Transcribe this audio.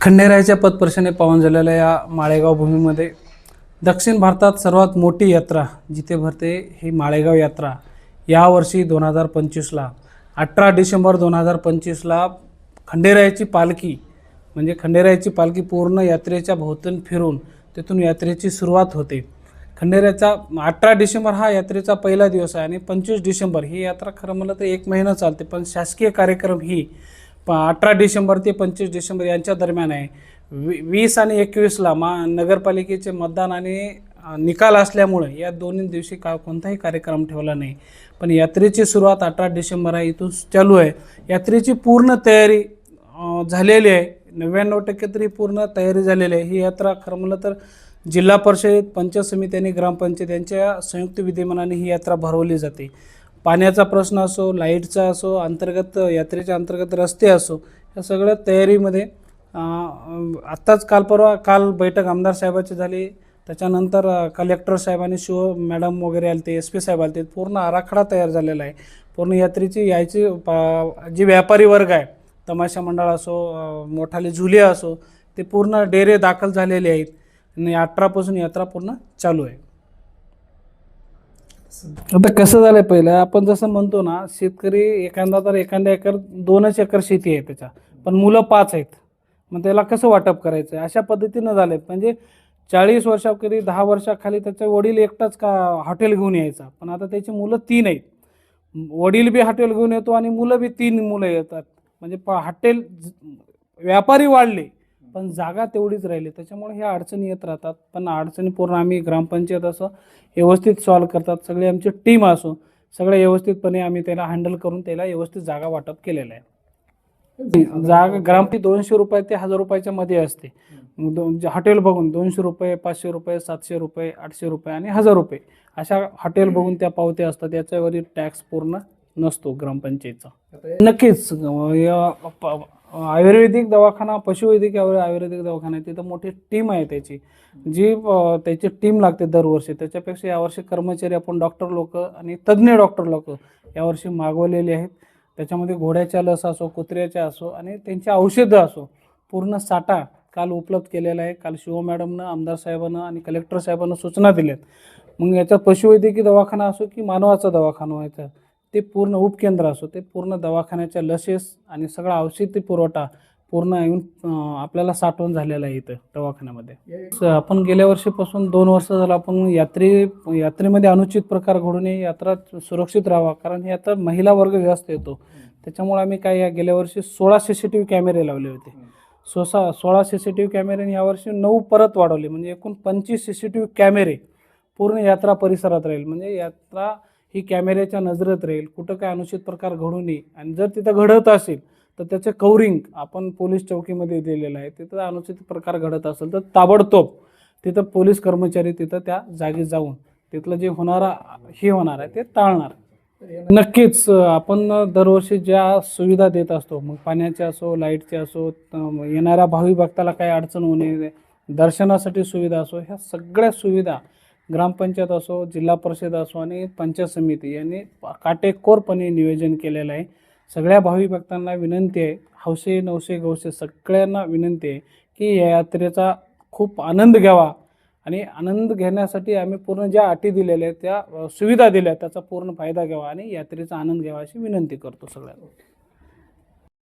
खंडेरायाच्या पदपर्शने पावन झालेल्या या माळेगाव भूमीमध्ये दक्षिण भारतात सर्वात मोठी यात्रा जिथे भरते ही माळेगाव यात्रा यावर्षी दोन हजार पंचवीसला अठरा डिसेंबर दोन हजार पंचवीसला खंडेरायाची पालखी म्हणजे खंडेरायाची पालखी पूर्ण यात्रेच्या भोवतून फिरून तिथून यात्रेची सुरुवात होते. खंडेरायाचा अठरा डिसेंबर हा यात्रेचा पहिला दिवस आहे आणि पंचवीस डिसेंबर ही यात्रा खरं म्हणलं तर एक महिना चालते पण शासकीय कार्यक्रम ही अठरा डिसेंबर ते पंचवीस डिसेंबर यांच्या दरम्यान आहे. वी वीस आणि एकवीसला मा नगरपालिकेचे मतदान आणि निकाल असल्यामुळे या दोन्ही दिवशी का कोणताही कार्यक्रम ठेवला नाही. पण यात्रेची सुरुवात अठरा डिसेंबर आहे इथून चालू आहे. यात्रेची पूर्ण तयारी झालेली आहे. नव्याण्णव टक्के तरी पूर्ण तयारी झालेली आहे. ही यात्रा खरं म्हणलं तर जिल्हा परिषद पंचायत समिती आणि ग्रामपंचायत यांच्या संयुक्त विद्यमानाने ही यात्रा भरवली जाते. पाण्याचा प्रश्न असो लाईटचा असो अंतर्गत यात्रेच्या अंतर्गत रस्ते असो या सगळ्या तयारीमध्ये आत्ताच काल परवा काल बैठक आमदार साहेबाची झाली. त्याच्यानंतर कलेक्टर कलेक्टर साहेबांनी शिव मॅडम वगैरे आले ते एस पी साहेब आले ते पूर्ण आराखडा तयार झालेला आहे. पूर्ण यात्रेची यायची पा- व्यापारी वर्ग आहे तमाशा मंडळ असो मोठाले झुले असो ते पूर्ण डेरे दाखल झालेले आहेत. आणि अठरापासून यात्रा पूर्ण चालू आहे. आता कसं झालंय पहिलं? आपण जसं म्हणतो ना शेतकरी एखादा तर एखाद्या एकर दोनच एकर शेती आहे त्याच्या. पण मुलं पाच आहेत. मग त्याला कसं वाटप करायचं? अशा पद्धतीनं झालंय. म्हणजे चाळीस वर्षाखेरी दहा वर्षाखाली त्याचे वडील एकटाच का हॉटेल घेऊन यायचा? पण आता त्याची मुलं तीन आहेत. वडील बी हॉटेल घेऊन येतो आणि मुलं बी तीन मुलं येतात. म्हणजे प हॉटेल व्यापारी वाढले. पण जागा तेवढीच राहिली. त्याच्यामुळे ह्या अडचणी येत राहतात. पण अडचणी पूर्ण आम्ही ग्रामपंचायत असं व्यवस्थित सॉल्व करतात. सगळे आमची टीम असो सगळं व्यवस्थितपणे आम्ही त्याला हँडल करून त्याला व्यवस्थित जागा वाटप केलेलं आहे. जागा ग्रामची दोनशे रुपये ते हजार रुपयाच्या मध्ये असते. दोन हॉटेल बघून दोनशे रुपये पाचशे रुपये सातशे रुपये आठशे रुपये आणि हजार रुपये अशा हॉटेल बघून त्या पावत्या असतात. याच्यावरील टॅक्स पूर्ण नसतो ग्रामपंचायतचा. नक्कीच आयुर्वेदिक दवाखाना पशुवैद्यकीय आयुर्वेदिक दवाखाना आहे तिथं मोठी टीम आहे त्याची. जी त्याची टीम लागते दरवर्षी. त्याच्यापेक्षा यावर्षी कर्मचारी आपण डॉक्टर लोक आणि तज्ज्ञ डॉक्टर लोक यावर्षी मागवलेले आहेत. त्याच्यामध्ये घोड्याच्या लस असो कुत्र्याच्या असो आणि त्यांची औषधं असो पूर्ण साठा काल उपलब्ध केलेला आहे. काल शिव मॅडमनं आमदार साहेबांना आणि कलेक्टर साहेबांना सूचना दिल्यात. मग याच्यात पशुवैद्यकीय दवाखाना असो की मानवाचा दवाखाना व्हायचा ते पूर्ण उपकेंद्र असो ते पूर्ण दवाखान्याच्या लसेस आणि सगळा औषधी पुरवठा पूर्ण येऊन आपल्याला साठवण झालेला आहे इथं दवाखान्यामध्ये. स- आपण गेल्या वर्षीपासून दोन वर्ष झालं आपण यात्रे यात्रेमध्ये अनुचित प्रकार घडू नये यात्रा सुरक्षित राहावा कारण हे यात्रा महिला वर्ग जास्त येतो. त्याच्यामुळे आम्ही काय या गेल्या वर्षी सोळा सी सी टी व्ही कॅमेरे लावले होते. सोसा सोळा सी सी टी व्ही कॅमेरे यावर्षी नऊ परत वाढवले. म्हणजे एकूण पंचवीस सी सी टी व्ही कॅमेरे पूर्ण यात्रा परिसरात राहील. म्हणजे यात्रा ही कॅमेऱ्याच्या नजरेत राहील. कुठं काय अनुचित प्रकार घडू नये. आणि जर तिथं घडत असेल तर त्याचं कवरिंग आपण पोलीस चौकीमध्ये दिलेलं आहे. तिथं अनुचित प्रकार घडत असेल तर ताबडतोब तिथं पोलीस कर्मचारी तिथं त्या जागी जाऊन तिथलं जे होणारा हे होणार आहे ते टाळणार नक्कीच आपण दरवर्षी ज्या सुविधा देत असतो मग पाण्याच्या असो लाईटचे असो येणाऱ्या भावी भक्ताला काही अडचण होऊ नये दर्शनासाठी सुविधा असो ह्या सगळ्या सुविधा ग्रामपंचायत असो जिल्हा परिषद असो आणि पंचायत समिती यांनी काटेकोरपणे नियोजन केलेलं आहे. सगळ्या भावी भक्तांना विनंती आहे हौसे नवसे गवसे सगळ्यांना विनंती आहे की या यात्रेचा खूप आनंद घ्यावा आणि आनंद घेण्यासाठी आम्ही पूर्ण ज्या अटी दिलेल्या आहेत त्या सुविधा दिल्या त्याचा पूर्ण फायदा घ्यावा आणि यात्रेचा आनंद घ्यावा अशी विनंती करतो सगळ्यांना.